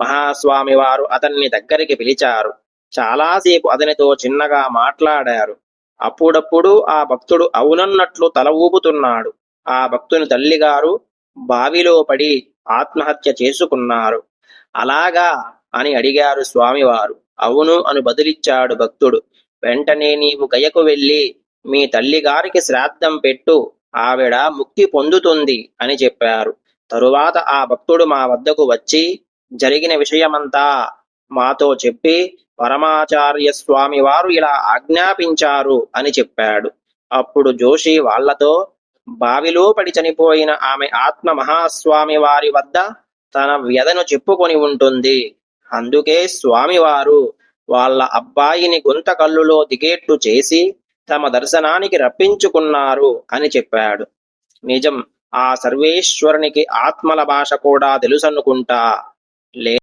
మహాస్వామి వారు అతన్ని దగ్గరికి పిలిచారు. చాలాసేపు అతనితో చిన్నగా మాట్లాడారు. అప్పుడప్పుడు ఆ భక్తుడు అవునన్నట్లు తల ఊపుతున్నాడు. ఆ భక్తుని తల్లిగారు బావిలో పడి ఆత్మహత్య చేసుకున్నారు. అలాగా అని అడిగారు స్వామివారు. అవును అని బదులిచ్చాడు భక్తుడు. వెంటనే నీవు గయకు వెళ్ళి మీ తల్లిగారికి శ్రాద్ధం పెట్టు. ఆవిడ ముక్తి పొందుతుంది అని చెప్పారు. తరువాత ఆ భక్తుడు మా వద్దకు వచ్చి జరిగిన విషయమంతా మాతో చెప్పి పరమాచార్య స్వామి వారు ఇలా ఆజ్ఞాపించారు అని చెప్పాడు. అప్పుడు జోషి వాళ్ళతో బావిలో పడి చనిపోయిన ఆమె ఆత్మ మహాస్వామి వారి వద్ద తన వ్యధను చెప్పుకొని ఉంటుంది. అందుకే స్వామివారు వాళ్ళ అబ్బాయిని గుంతకల్లులో దిగేట్టు చేసి తమ దర్శనానికి రప్పించుకున్నారు అని చెప్పాడు. నిజం ఆ సర్వేశ్వరునికి ఆత్మల భాష కూడా తెలుసనుకుంటా. leer